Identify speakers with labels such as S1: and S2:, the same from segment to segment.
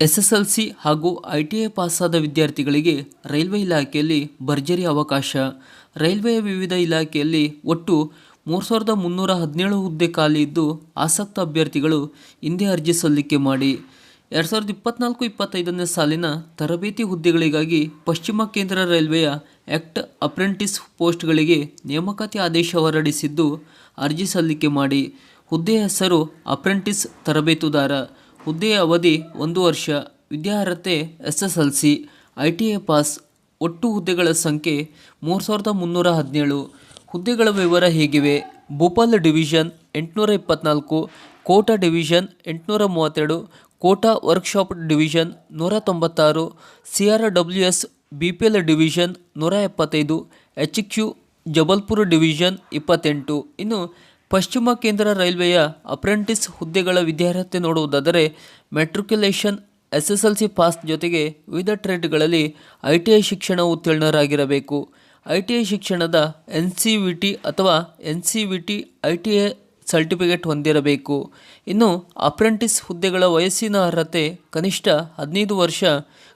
S1: SSLC ಹಾಗೂ I T I ಪಾಸಾದ ವಿದ್ಯಾರ್ಥಿಗಳಿಗೆ railway ಇಲಾಖೆಯಲ್ಲಿ ಭರ್ಜರಿ ಅವಕಾಶ. ರೈಲ್ವೆಯ ವಿವಿಧ ಇಲಾಖೆಯಲ್ಲಿ ಒಟ್ಟು ಮೂರು ಸಾವಿರದ ಮುನ್ನೂರ ಹದಿನೇಳು ಹುದ್ದೆ ಖಾಲಿ ಇದ್ದು ಆಸಕ್ತ ಅಭ್ಯರ್ಥಿಗಳು ಹಿಂದೆ ಅರ್ಜಿ ಸಲ್ಲಿಕೆ ಮಾಡಿ. ಎರಡು ಸಾವಿರದ ಇಪ್ಪತ್ನಾಲ್ಕು ಇಪ್ಪತ್ತೈದನೇ ಸಾಲಿನ ತರಬೇತಿ ಹುದ್ದೆಗಳಿಗಾಗಿ ಪಶ್ಚಿಮ ಕೇಂದ್ರ ರೈಲ್ವೆಯ ಆ್ಯಕ್ಟ್ ಅಪ್ರೆಂಟಿಸ್ ಪೋಸ್ಟ್ಗಳಿಗೆ ನೇಮಕಾತಿ ಆದೇಶ ಹೊರಡಿಸಿದ್ದು ಅರ್ಜಿ ಸಲ್ಲಿಕೆ ಮಾಡಿ. ಹುದ್ದೆಯ ಹೆಸರು ಅಪ್ರೆಂಟಿಸ್ ತರಬೇತುದಾರ. ಹುದ್ದೆಯ ಅವಧಿ ಒಂದು ವರ್ಷ, ವಿದ್ಯಾರ್ಹತೆ S S L C I T A pass, ಒಟ್ಟು ಹುದ್ದೆಗಳ ಸಂಖ್ಯೆ ಮೂರು ಸಾವಿರದ ಮುನ್ನೂರ ಹದಿನೇಳು. ಹುದ್ದೆಗಳ ವಿವರ ಹೇಗಿವೆ? ಭೂಪಾಲ್ ಡಿವಿಷನ್ ಎಂಟುನೂರ ಇಪ್ಪತ್ನಾಲ್ಕು, ಕೋಟಾ ಡಿವಿಷನ್ ಎಂಟುನೂರ ಮೂವತ್ತೆರಡು, ಕೋಟಾ ವರ್ಕ್ಶಾಪ್ ಡಿವಿಷನ್ ನೂರ ತೊಂಬತ್ತಾರು, C R W S B P L division ನೂರ ಎಪ್ಪತ್ತೈದು, ಎಚ್ ಕ್ಯೂ ಜಬಲ್ಪುರ್ ಡಿವಿಷನ್ ಇಪ್ಪತ್ತೆಂಟು. ಇನ್ನು ಪಶ್ಚಿಮ ಕೇಂದ್ರ ರೈಲ್ವೆಯ ಅಪ್ರೆಂಟಿಸ್ ಹುದ್ದೆಗಳ ವಿದ್ಯಾರ್ಹತೆ ನೋಡುವುದಾದರೆ matriculation S S L C pass ಜೊತೆಗೆ ವಿವಿಧ ಟ್ರೇಡ್ಗಳಲ್ಲಿ ಐ ಟಿ ಐ ಶಿಕ್ಷಣ ಉತ್ತೀರ್ಣರಾಗಿರಬೇಕು. ಐ ಟಿ ಐ ಶಿಕ್ಷಣದ ಎನ್ ಸಿ ವಿ ಟಿ ಅಥವಾ N C V T I T I certificate ಹೊಂದಿರಬೇಕು. ಇನ್ನು ಅಪ್ರೆಂಟಿಸ್ ಹುದ್ದೆಗಳ ವಯಸ್ಸಿನ ಅರ್ಹತೆ ಕನಿಷ್ಠ ಹದಿನೈದು ವರ್ಷ,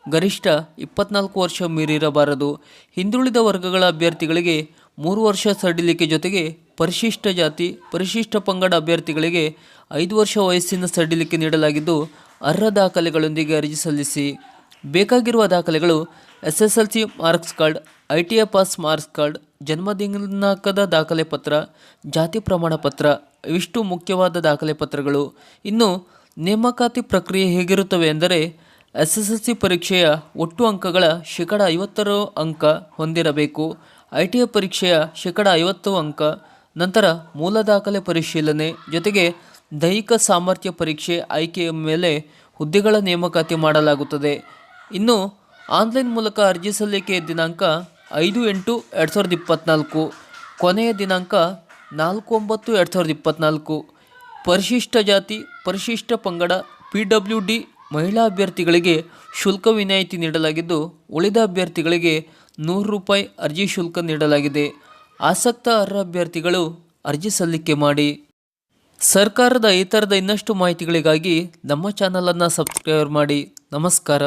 S1: ಗರಿಷ್ಠ ಇಪ್ಪತ್ನಾಲ್ಕು ವರ್ಷ ಮೀರಿರಬಾರದು. ಹಿಂದುಳಿದ ವರ್ಗಗಳ ಅಭ್ಯರ್ಥಿಗಳಿಗೆ ಮೂರು ವರ್ಷ ಸಡಿಲಿಕೆ ಜೊತೆಗೆ ಪರಿಶಿಷ್ಟ ಜಾತಿ, ಪರಿಶಿಷ್ಟ ಪಂಗಡ ಅಭ್ಯರ್ಥಿಗಳಿಗೆ ಐದು ವರ್ಷ ವಯಸ್ಸಿನ ಸಡಿಲಿಕೆ ನೀಡಲಾಗಿದ್ದು, ಅರ್ಹ ದಾಖಲೆಗಳೊಂದಿಗೆ ಅರ್ಜಿ ಸಲ್ಲಿಸಿ. ಬೇಕಾಗಿರುವ ದಾಖಲೆಗಳು S S L C marks card, I T A pass marks card ಜನ್ಮ ದಿನಾಂಕದ ದಾಖಲೆ ಪತ್ರ, ಜಾತಿ ಪ್ರಮಾಣ ಪತ್ರ, ಇವಿಷ್ಟು ಮುಖ್ಯವಾದ ದಾಖಲೆ ಪತ್ರಗಳು. ಇನ್ನು ನೇಮಕಾತಿ ಪ್ರಕ್ರಿಯೆ ಹೇಗಿರುತ್ತವೆ ಎಂದರೆ ಎಸ್ ಎಸ್ ಎಲ್ ಸಿ ಪರೀಕ್ಷೆಯ ಒಟ್ಟು ಅಂಕಗಳ ಶೇಕಡ ಐವತ್ತರ ಅಂಕ ಹೊಂದಿರಬೇಕು. ಐ ಟಿ ಎ ಪರೀಕ್ಷೆಯ ಶೇಕಡ ಐವತ್ತು ಅಂಕ ನಂತರ ಮೂಲ ದಾಖಲೆ ಪರಿಶೀಲನೆ ಜೊತೆಗೆ ದೈಹಿಕ ಸಾಮರ್ಥ್ಯ ಪರೀಕ್ಷೆ ಆಯ್ಕೆಯ ಮೇಲೆ ಹುದ್ದೆಗಳ ನೇಮಕಾತಿ ಮಾಡಲಾಗುತ್ತದೆ. ಇನ್ನು ಆನ್ಲೈನ್ ಮೂಲಕ ಅರ್ಜಿ ಸಲ್ಲಿಕೆ ದಿನಾಂಕ ಐದು ಎಂಟು ಎರಡು ಸಾವಿರದ ಇಪ್ಪತ್ತ್ನಾಲ್ಕು ಕೊನೆಯ ದಿನಾಂಕ ನಾಲ್ಕು ಒಂಬತ್ತು ಎರಡು ಸಾವಿರದ ಇಪ್ಪತ್ತ್ನಾಲ್ಕು ಪರಿಶಿಷ್ಟ ಜಾತಿ, ಪರಿಶಿಷ್ಟ ಪಂಗಡ, ಪಿ ಡಬ್ಲ್ಯೂ ಡಿ ಮಹಿಳಾ ಅಭ್ಯರ್ಥಿಗಳಿಗೆ ಶುಲ್ಕ ವಿನಾಯಿತಿ ನೀಡಲಾಗಿದ್ದು, ಉಳಿದ ಅಭ್ಯರ್ಥಿಗಳಿಗೆ ನೂರು ರೂಪಾಯಿ ಅರ್ಜಿ ಶುಲ್ಕ ನೀಡಲಾಗಿದೆ. ಆಸಕ್ತ ಅರ್ಹ ಅಭ್ಯರ್ಥಿಗಳು ಅರ್ಜಿ ಸಲ್ಲಿಕೆ ಮಾಡಿ. ಸರ್ಕಾರದ ಈ ಥರದ ಇನ್ನಷ್ಟು ಮಾಹಿತಿಗಳಿಗಾಗಿ ನಮ್ಮ ಚಾನಲನ್ನು ಸಬ್ಸ್ಕ್ರೈಬ್ ಮಾಡಿ. ನಮಸ್ಕಾರ.